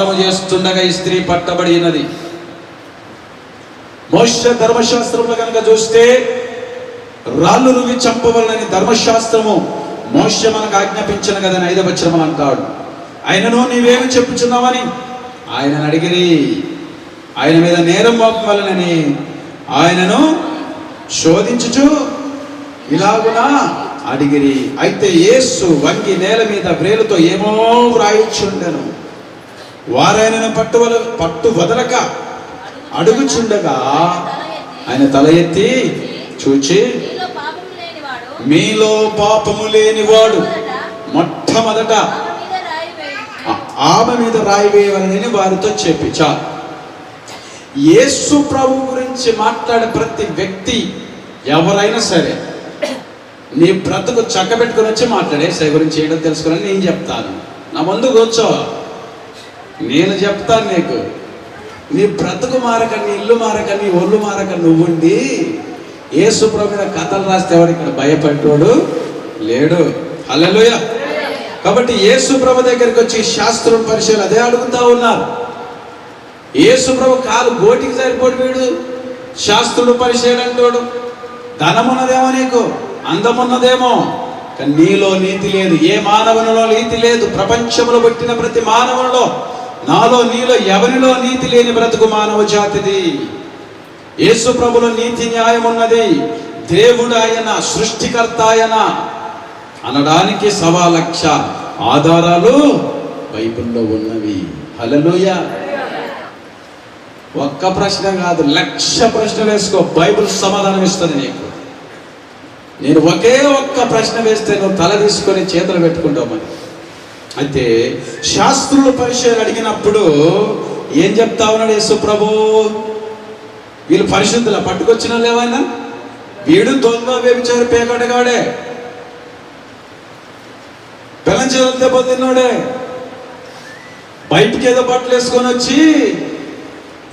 చేస్తుండగా ఈ స్త్రీ పట్టబడినది. మోష ధర్మశాస్త్రంలో కనుక చూస్తే రాళ్ళు రువి చంపవలనని ధర్మశాస్త్రము మోష మనకు ఆజ్ఞాపించను కదని ఐదవ వచనములు అంటాడు. ఆయనను నీవేమి చెప్పుచున్నావని? ఆయనను అడిగిరి. ఆయన మీద నేరం మోపవలనని ఆయనను శోధించుచు ఇలాగునా అడిగిరి. అయితే యేసు వంగి నేల మీద వ్రేలుతో ఏమో వ్రాయిచుండెను. వారాయనను పట్టువల పట్టు వదలక అడుగుచుండగా ఆయన తల ఎత్తి చూచి పాపము మీలో పాపము లేనివాడు మొట్టమొదట ఆమె మీద రాయి వేయవలని వారితో చెప్పి చాలు యేసు ప్రభు గురించి మాట్లాడే ప్రతి వ్యక్తి ఎవరైనా సరే నీ బ్రతుకు చక్కబెట్టుకుని వచ్చి మాట్లాడే సై గురించి ఏంటో తెలుసుకుని నేను చెప్తాను. నా ముందు కూర్చో. నేను చెప్తాను నీకు. నీ బ్రతుకు మారక నీ ఇల్లు మారక నీ ఒళ్ళు మారక నువ్వుండి యేసు ప్రభు మీద కథలు రాస్తే ఎవరు ఇక్కడ భయపడ్డోడు? లేడు. హల్లెలూయ. కాబట్టి యేసు ప్రభు దగ్గరికి వచ్చి శాస్త్రం పరిశీలన అదే అడుగుతా ఉన్నారు. యేసు ప్రభు కాలు గోటికి సరిపోడు వీడు. శాస్త్రుడు పరిశీలన అంటాడు. ధనమున్నదేమో నీకు అందమున్నదేమో. కానీ నీలో నీతి లేదు. ఏ మానవునిలో నీతి లేదు. ప్రపంచంలో పుట్టిన ప్రతి మానవునిలో నాలో నీలో ఎవరిలో నీతి లేని బ్రతుకు మానవ జాతిది? యేసు ప్రభులో నీతి న్యాయం ఉన్నది దేవుడు ఆయన సృష్టికర్త ఆయన అనడానికి సవా లక్ష ఆధారాలు బైబిల్లో ఉన్నవి. హలలోయ ఒక్క ప్రశ్న కాదు లక్ష ప్రశ్నలు వేసుకో బైబిల్ సమాధానం ఇస్తుంది నీకు. నేను ఒకే ఒక్క ప్రశ్న వేస్తే నువ్వు తల తీసుకొని చేతులు పెట్టుకుంటావు మరి. అయితే శాస్త్రులు పరిచయాలు అడిగినప్పుడు ఏం చెప్తా ఉన్నాడు యేసు ప్రభు? వీళ్ళు పరిశుద్ధుల పట్టుకొచ్చిన లేవైనా? వీడు దొంగ వ్యభిచారి పేకటగాడే. పిల్లం చేతులు దెబ్బతిన్నాడే బయటికి ఏదో బట్టలు వేసుకొని వచ్చి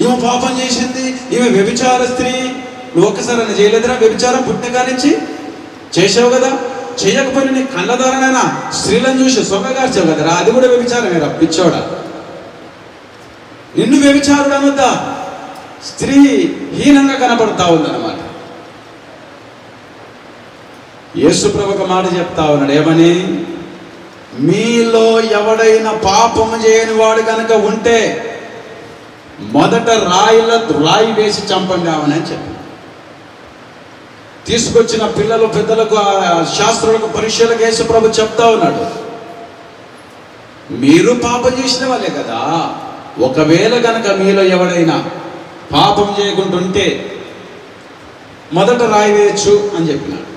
ఈమె పాపం చేసింది ఈమె వ్యభిచార స్త్రీ. నువ్వు ఒక్కసారి చేయలేదురా వ్యభిచారం పుట్టిన నుంచి? చేసావు కదా. చేయకపోయినా నీ కళ్ళదారనైనా స్త్రీలను చూసి సొగగార్చావు కదరా? అది కూడా వ్యభిచారమేరా పిచ్చోడా? నిన్ను వ్యభిచారుడు అనొద్దా. స్త్రీ హీనంగా కనపడతా ఉందన్నమాట. యేసుప్రభు ఒక మాట చెప్తా ఉన్నాడు. ఏమని? మీలో ఎవడైనా పాపము చేయని వాడు కనుక ఉంటే మొదట రాయిల రాయి వేసి చంపండి ఆమెను చెప్పి. తీసుకొచ్చిన పిల్లలు పెద్దలకు శాస్త్రులకు పరీక్షలకు యేసు ప్రభు చెప్తా ఉన్నాడు. మీరు పాపం చేసిన వాళ్ళే కదా. ఒకవేళ కనుక మీలో ఎవడైనా పాపం చేయకుంటుంటే మొదట రాయి వేయచ్చు అని చెప్పినాడు.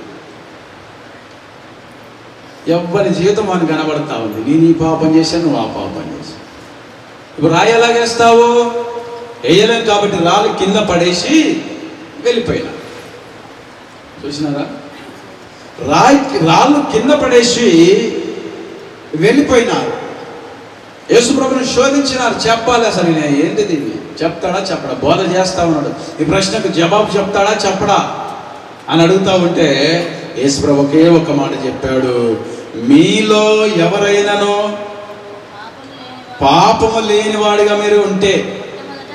ఎవరి జీవితం అని కనబడతా ఉంది. నేను ఈ పాపం చేశాను నువ్వు ఆ పాపం చేశాను ఇప్పుడు రాయి ఎలాగేస్తావు? వేయలేం కాబట్టి రాళ్ళు కింద పడేసి వెళ్ళిపోయినా. చూసినారా? రాయి రాళ్ళు కింద పడేసి వెళ్ళిపోయినారు. యేసుప్రభుని శోధించినారు. చెప్పాలి అసలు నేను ఏంటి దీన్ని చెప్తాడా? చెప్పడా? బోధ చేస్తా ఉన్నాడు. ఈ ప్రశ్నకు జవాబు చెప్తాడా? చెప్పడా? అని అడుగుతా ఉంటే యేసుప్రభు ఒకే ఒక మాట చెప్పాడు. మీలో ఎవరైనానో పాపము లేనివాడిగా మీరు ఉంటే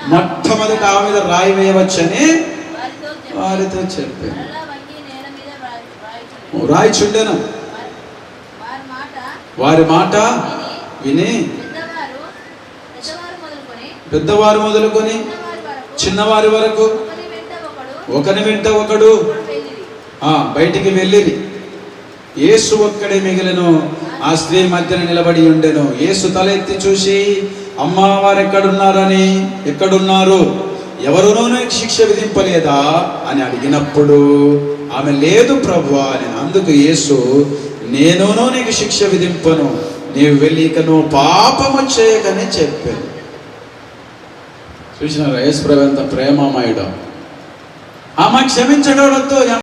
మొట్టమొదట ఆ మీద రాయి వేయవచ్చని వారితో చెప్పి, వారితో చెప్పాను మరలా వంగి నేల మీద రాయి- రాయిచుండెను. వారి- మాట విని పెద్దవారు మొదలుకొని చిన్నవారి వరకు ఒకడు ఒకని వెంట ఒకడు. బయటికి వెళ్ళిరి. యేసు ఒక్కడే మిగిలిను ఆ స్త్రీ మధ్యన నిలబడి ఉండెను. యేసు తలెత్తి చూసి అమ్మా వారు ఎక్కడున్నారని ఎక్కడున్నారు? ఎవరునూ శిక్ష విధింపలేదా? అని అడిగినప్పుడు ఆమె లేదు ప్రభు అని అందుకు యేసు నేనును నీకు శిక్ష విధింపను. నీవు వెళ్ళి ఇక నువ్వు పాపము చేయకనే చెప్పాను. చూసిన యేసు ప్రభు ఎంత ప్రేమమయుడు. ఆమె క్షమించడంతో